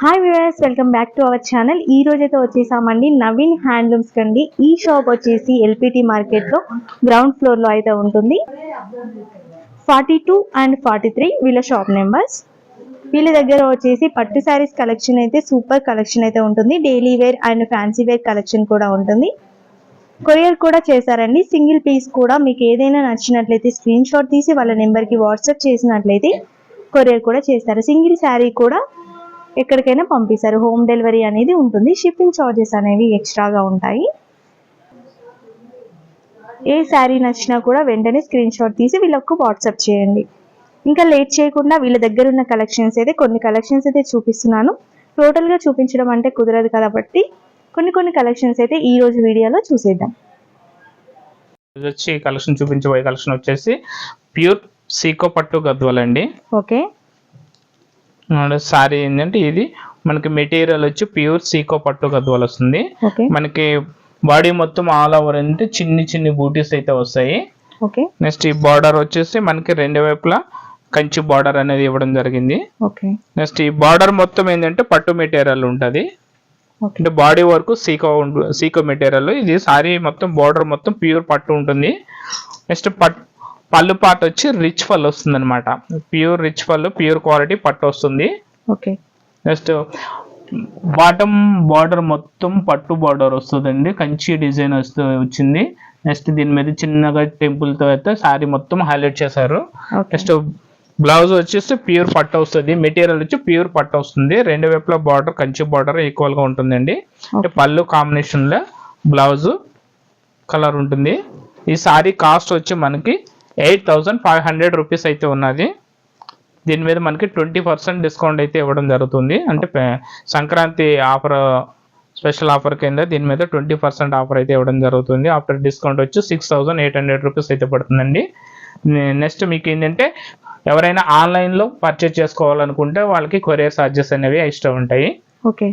Hi viewers welcome back to our channel ఈ రోజైతే వచ్చేసామండి నవీన్ హ్యాండ్లూమ్స్ కండి. ఈ షాప్ వచ్చేసి ఎల్పిటి మార్కెట్లో గ్రౌండ్ ఫ్లోర్లో అయితే ఉంటుంది. Forty two and forty three వీళ్ళ షాప్ నెంబర్స్ వీళ్ళ దగ్గర వచ్చేసి పట్టు శారీస్ కలెక్షన్ అయితే సూపర్ కలెక్షన్ అయితే ఉంటుంది. Daily wear and fancy wear collection కూడా ఉంటుంది. కొరియర్ కూడా చేశారండి. సింగిల్ పీస్ కూడా మీకు ఏదైనా నచ్చినట్లయితే స్క్రీన్ షాట్ తీసి వాళ్ళ నెంబర్కి వాట్సాప్ చేసినట్లయితే కొరియర్ కూడా చేస్తారు. సింగిల్ శారీ కూడా ఎక్కడికైనా పంపిస్తారు. హోమ్ డెలివరీ అనేది ఉంటుంది. షిప్పింగ్ చార్జెస్ అనేవి ఎక్స్ట్రాగా ఉంటాయి. ఏ శారీ నచ్చినా కూడా వెంటనే స్క్రీన్ షాట్ తీసి వీళ్ళకు వాట్సాప్ చేయండి. ఇంకా లేట్ చేయకుండా వీళ్ళ దగ్గర ఉన్న కలెక్షన్స్ అయితే కొన్ని కలెక్షన్స్ అయితే చూపిస్తున్నాను. టోటల్గా చూపించడం అంటే కుదరదు కాబట్టి కొన్ని కొన్ని కలెక్షన్స్ అయితే ఈ రోజు వీడియోలో చూసేద్దాం. వచ్చి కలెక్షన్ చూపించబోయే కలెక్షన్ వచ్చేసి ప్యూర్ సీకో పట్టు గద్వాలండి ఓకే సారీ ఏంటంటే ఇది మనకి మెటీరియల్ వచ్చి ప్యూర్ సీకో పట్టు గద్వాలు వస్తుంది. మనకి బాడీ మొత్తం ఆల్ ఓవర్ అంటే చిన్ని చిన్ని బూటీస్ అయితే వస్తాయి. నెక్స్ట్ ఈ బార్డర్ వచ్చేసి మనకి రెండు వైపులా కంచి బార్డర్ అనేది ఇవ్వడం జరిగింది. ఓకే. నెక్స్ట్ ఈ బార్డర్ మొత్తం ఏంటంటే పట్టు మెటీరియల్ ఉంటుంది. అంటే బాడీ వరకు సీకో సీకో మెటీరియల్ ఇది సారీ మొత్తం బార్డర్ మొత్తం ప్యూర్ పట్టు ఉంటుంది. నెక్స్ట్ పట్ పళ్ళు పాట వచ్చి రిచ్ పళ్ళు వస్తుంది అనమాట ప్యూర్ రిచ్ పళ్ళు ప్యూర్ క్వాలిటీ పట్టు వస్తుంది. ఓకే. నెక్స్ట్ బాటమ్ బార్డర్ మొత్తం పట్టు బార్డర్ వస్తుందండి. కంచి డిజైన్ వస్తూ వచ్చింది. నెక్స్ట్ దీని మీద చిన్నగా టెంపుల్తో అయితే సారీ మొత్తం హైలైట్ చేశారు. నెక్స్ట్ బ్లౌజ్ వచ్చేసి ప్యూర్ పట్టు వస్తుంది. మెటీరియల్ వచ్చి ప్యూర్ పట్టు వస్తుంది. రెండు వైపులా బార్డర్ కంచి బార్డర్ ఈక్వల్గా ఉంటుందండి. అంటే పళ్ళు కాంబినేషన్లో బ్లౌజ్ కలర్ ఉంటుంది. ఈ సారీ కాస్ట్ వచ్చి మనకి eight thousand five hundred rupees అయితే ఉన్నది. దీని మీద మనకి ట్వంటీ పర్సెంట్ డిస్కౌంట్ అయితే ఇవ్వడం జరుగుతుంది. అంటే సంక్రాంతి ఆఫర్ స్పెషల్ ఆఫర్ కింద దీని మీద ట్వంటీ పర్సెంట్ ఆఫర్ అయితే ఇవ్వడం జరుగుతుంది. ఆఫ్టర్ డిస్కౌంట్ వచ్చి six thousand eight hundred rupees అయితే పడుతుందండి. నెక్స్ట్ మీకు ఏంటంటే ఎవరైనా ఆన్లైన్లో పర్చేజ్ చేసుకోవాలనుకుంటే వాళ్ళకి కొరియర్ ఛార్జెస్ అనేవి ఎక్స్ట్రా ఉంటాయి. ఓకే.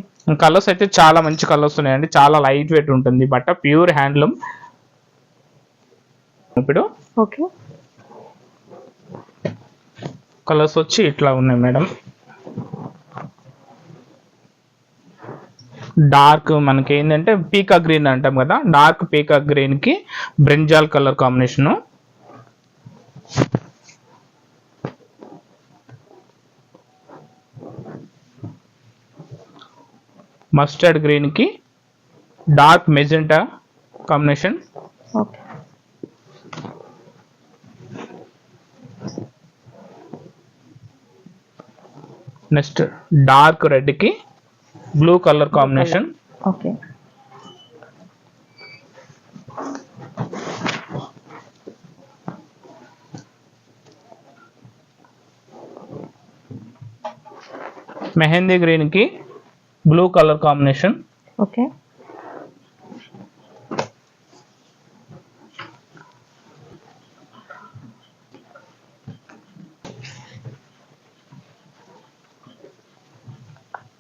కలర్స్ అయితే చాలా మంచి కలర్స్ ఉన్నాయండి. చాలా లైట్ వెయిట్ ఉంటుంది. బట్ట ప్యూర్ హ్యాండ్లూమ్. ఇప్పుడు ఓకే. కలర్స్ వచ్చి ఇట్లా ఉన్నాయి మేడం. డార్క్ మనకి ఏంటంటే పీకా గ్రీన్ అంటాం కదా డార్క్ పీకా గ్రీన్కి బ్రింజాల్ కలర్ కాంబినేషన్. మస్టర్డ్ గ్రీన్కి dark magenta combination. Okay. Next dark రెడ్కి blue colour combination okay mehndi గ్రీన్కి blue colour combination okay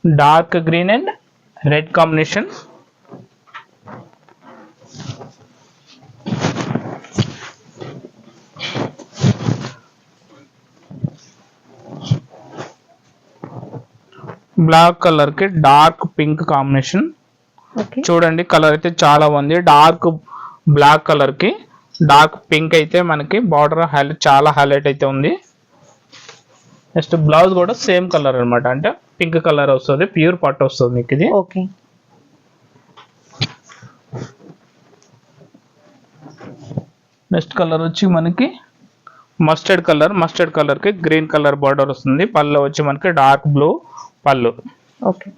dark green and red combination black కలర్కి డార్క్ పింక్ కాంబినేషన్ చూడండి కలర్ అయితే చాలా బాగుంది డార్క్ బ్లాక్ కలర్కి dark pink అయితే మనకి బార్డర్ హైలైట్ చాలా హైలైట్ అయితే ఉంది. నెక్స్ట్ బ్లౌజ్ కూడా సేమ్ కలర్ అన్నమాట. అంటే పింక్ కలర్ వస్తుంది ప్యూర్ పట్టు వస్తుంది మీకు ఇది. ఓకే. నెక్స్ట్ కలర్ వచ్చి మనకి మస్టర్డ్ కలర్ మస్టర్డ్ కలర్కి గ్రీన్ కలర్ బార్డర్ వస్తుంది. పళ్ళు వచ్చి మనకి డార్క్ బ్లూ పళ్ళు. ఓకే.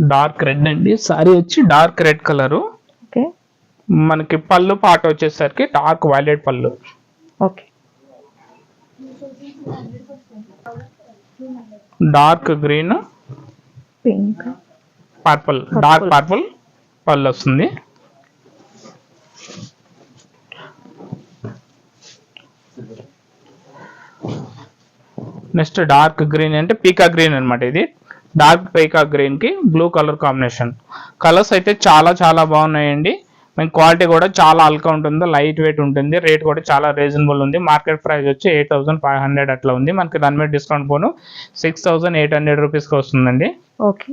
డార్క్ రెడ్ అండి. సారీ వచ్చి డార్క్ రెడ్ కలరు. మనకి పళ్ళు పాట వచ్చేసరికి డార్క్ వైలెట్ పళ్ళు. Okay. Dark green pink. Purple. Dark purple పళ్ళు వస్తుంది. నెక్స్ట్ డార్క్ గ్రీన్ అంటే పీకా గ్రీన్ అన్నమాట ఇది. డార్క్ పైకా గ్రీన్కి బ్లూ కలర్ కాంబినేషన్. కలర్స్ అయితే చాలా చాలా బాగున్నాయండి. మన క్వాలిటీ కూడా చాలా అల్కా ఉంటుంది లైట్ వెయిట్ ఉంటుంది రేట్ కూడా చాలా రీజనబుల్ ఉంది. మార్కెట్ ప్రైస్ వచ్చి ఎయిట్ థౌసండ్ ఫైవ్ హండ్రెడ్ అట్లా ఉంది. మనకి దాని మీద డిస్కౌంట్ పోను. సిక్స్ థౌసండ్ ఎయిట్ హండ్రెడ్ రూపీస్కి వస్తుందండి. ఓకే.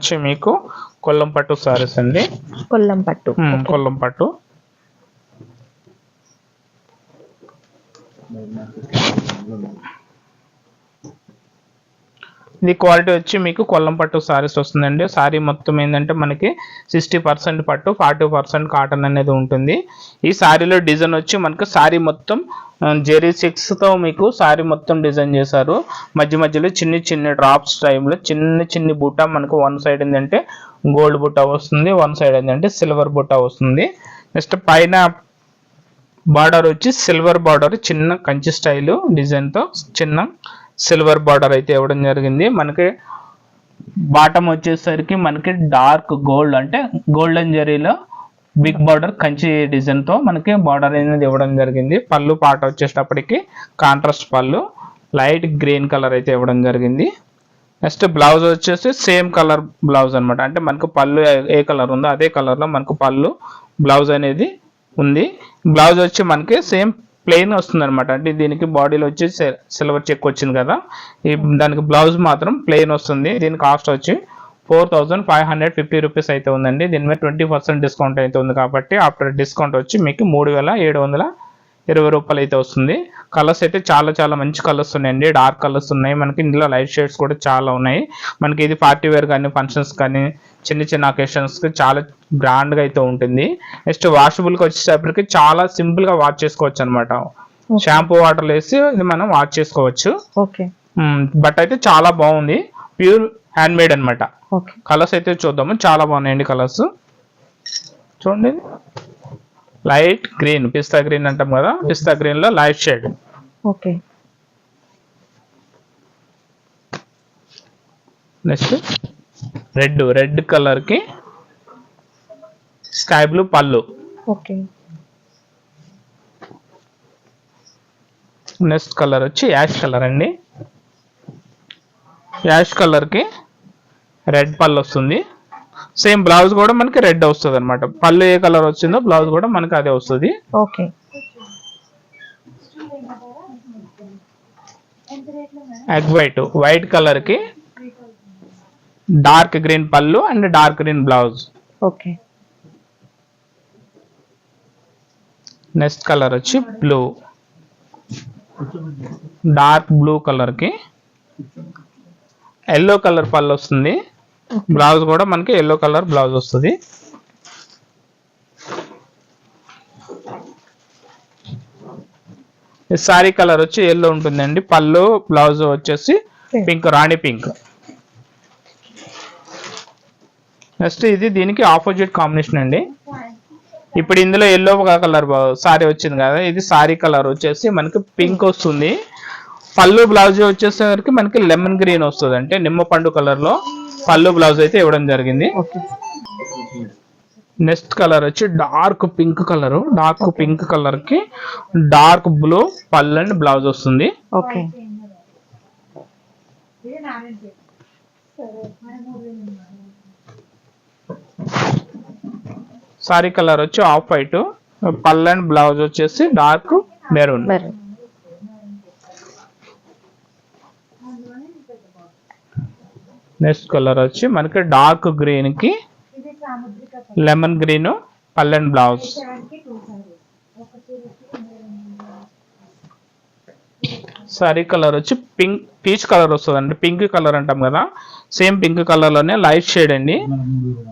వచ్చి మీకు కొల్లం పట్టు సారీస్ అండి. కొల్లం పట్టు. కొల్లం పట్టు. ఇది క్వాలిటీ వచ్చి మీకు కొల్లం పట్టు సారీస్ వస్తుందండి. సారీ మొత్తం ఏంటంటే మనకి సిక్స్టీ పర్సెంట్ పట్టు ఫార్టీ పర్సెంట్ కాటన్ అనేది ఉంటుంది. ఈ సారీలో డిజైన్ వచ్చి మనకు సారీ మొత్తం జెరీ సిక్స్తో మీకు సారీ మొత్తం డిజైన్ చేశారు. మధ్య మధ్యలో చిన్ని చిన్ని డ్రాప్స్ టైంలో చిన్న చిన్ని బుట్ట మనకు వన్ సైడ్ ఏంటంటే గోల్డ్ బుట్ట వస్తుంది వన్ సైడ్ ఏంటంటే సిల్వర్ బుట్ట వస్తుంది. నెక్స్ట్ పైన బార్డర్ వచ్చి సిల్వర్ బార్డర్ చిన్న కంచి స్టైలు డిజైన్తో చిన్న సిల్వర్ బార్డర్ అయితే ఇవ్వడం జరిగింది. మనకి బాటమ్ వచ్చేసరికి మనకి డార్క్ గోల్డ్ అంటే గోల్డెన్ జరీలో బిగ్ బార్డర్ కంచి డిజైన్తో మనకి బార్డర్ అనేది ఇవ్వడం జరిగింది. పళ్ళు పాట వచ్చేటప్పటికి కాంట్రాస్ట్ పళ్ళు లైట్ గ్రీన్ కలర్ అయితే ఇవ్వడం జరిగింది. నెక్స్ట్ బ్లౌజ్ వచ్చేసి సేమ్ కలర్ బ్లౌజ్ అనమాట అంటే మనకు పళ్ళు ఏ- కలర్ ఉందో అదే కలర్లో మనకు పళ్ళు బ్లౌజ్ అనేది ఉంది. బ్లౌజ్ వచ్చి మనకి సేమ్ ప్లెయిన్ వస్తుంది అనమాట అంటే దీనికి బాడీలో వచ్చి సిల్వర్ చెక్ వచ్చింది కదా. ఈ దానికి బ్లౌజ్ మాత్రం ప్లెయిన్ వస్తుంది. దీని కాస్ట్ వచ్చి four thousand five hundred fifty rupees అయితే ఉందండి. దీని మీద ట్వంటీ పర్సెంట్ డిస్కౌంట్ అయితే ఉంది కాబట్టి ఆఫ్టర్ డిస్కౌంట్ వచ్చి మీకు మూడు వేల ఏడు వందల ఇరవై రూపాయలు అయితే వస్తుంది. కలర్స్ అయితే చాలా చాలా మంచి కలర్స్ ఉన్నాయండి. డార్క్ కలర్స్ ఉన్నాయి. మనకి ఇందులో లైట్ షేడ్స్ కూడా చాలా ఉన్నాయి. మనకి ఇది పార్టీ వేర్ కానీ ఫంక్షన్స్ కానీ చిన్న చిన్న occasions కి చాలా grand గా అయితే ఉంటుంది. నెక్స్ట్ వాషబుల్కి వచ్చేటప్పటికి చాలా simple గా వాష్ చేసుకోవచ్చు అనమాట షాంపూ వాటర్ వేసి ఇది మనం వాష్ చేసుకోవచ్చు. ఓకే బట్ అయితే చాలా బాగుంది. ప్యూర్ హ్యాండ్ మేడ్ అనమాట కలర్స్ అయితే చూద్దాము. చాలా బాగున్నాయండి కలర్స్ చూడండి. లైట్ గ్రీన్ పిస్తా గ్రీన్ అంటాం కదా పిస్తా గ్రీన్లో light shade. Okay. Next red red కలర్కి స్కై బ్లూ పళ్ళు. ఓకే. నెక్స్ట్ కలర్ వచ్చి యాష్ కలర్ అండి. యాష్ కలర్కి రెడ్ పళ్ళు వస్తుంది. సేమ్ బ్లౌజ్ కూడా మనకి రెడ్ వస్తుంది అనమాట పళ్ళు ఏ కలర్ వచ్చిందో బ్లౌజ్ కూడా మనకి అదే వస్తుంది. ఓకే. ఎగ్ వైట్ వైట్ కలర్కి డార్క్ గ్రీన్ పళ్ళు and dark green blouse. Okay. Next colour వచ్చి బ్లూ డార్క్ బ్లూ కలర్కి ఎల్లో కలర్ పళ్ళు వస్తుంది. బ్లౌజ్ కూడా మనకి ఎల్లో కలర్ బ్లౌజ్ వస్తుంది. సారీ కలర్ వచ్చి ఎల్లో ఉంటుందండి. పళ్ళు బ్లౌజ్ వచ్చేసి పింక్ రాణి పింక్ నెక్స్ట్ ఇది దీనికి ఆపోజిట్ కాంబినేషన్ అండి. ఇప్పుడు ఇందులో ఎల్లో కలర్ సారీ వచ్చింది కదా ఇది సారీ కలర్ వచ్చేసి మనకి పింక్ వస్తుంది. పళ్ళు బ్లౌజ్ వచ్చేసరికి మనకి లెమన్ గ్రీన్ వస్తుంది అంటే నిమ్మ పండు కలర్లో. పళ్ళు బ్లౌజ్ అయితే ఇవ్వడం జరిగింది. నెక్స్ట్ కలర్ వచ్చి dark pink colour. Dark pink కలర్కి డార్క్ బ్లూ పళ్ళు అండ్ బ్లౌజ్ వస్తుంది. ఓకే. సారీ కలర్ వచ్చి ఆఫ్ వైట్. పళ్ళు అండ్ బ్లౌజ్ వచ్చేసి డార్క్ మెరూన్. మరి నెక్స్ట్ కలర్ వచ్చి మనకి డార్క్ గ్రీన్కి లెమన్ గ్రీన్ పల్లెన్ బ్లౌజ్ సారీ కలర్ వచ్చి పింక్ పీచ్ కలర్ వస్తుంది అండి పింక్ కలర్ అంటాం కదా. సేమ్ పింక్ కలర్లోనే లైట్ షేడ్ అండి.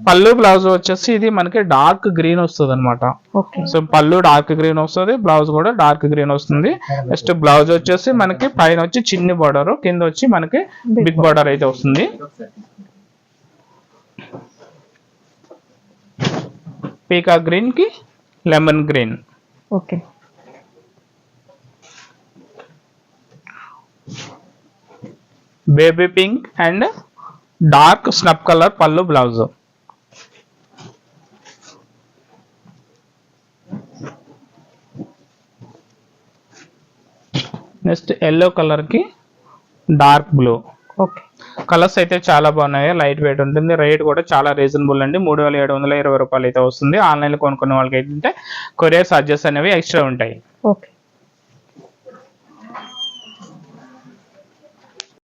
పళ్ళు బ్లౌజ్ వచ్చేసి ఇది మనకి డార్క్ గ్రీన్ వస్తుంది అనమాట ఓకే. సో పళ్ళు డార్క్ గ్రీన్ వస్తుంది బ్లౌజ్ కూడా డార్క్ గ్రీన్ వస్తుంది. నెక్స్ట్ బ్లౌజ్ వచ్చేసి మనకి పైన వచ్చి చిన్ని బార్డర్ కింద వచ్చి మనకి బిగ్ బార్డర్ అయితే వస్తుంది. పీకా గ్రీన్కి lemon green. Okay. Baby pink and dark స్నప్ colour పళ్ళు బ్లౌజ్. నెక్స్ట్ ఎల్లో కలర్కి డార్క్ బ్లూ. ఓకే. కలర్స్ అయితే చాలా బాగున్నాయి. లైట్ వెయిట్ ఉంటుంది. రేట్ కూడా చాలా రీజనబుల్ అండి. మూడు వేల ఏడు వందల ఇరవై రూపాయలు అయితే వస్తుంది. ఆన్లైన్లో కొనుక్కునే వాళ్ళకి ఏంటంటే కొరియర్ చార్జెస్ అనేవి ఎక్స్ట్రా ఉంటాయి. ఓకే.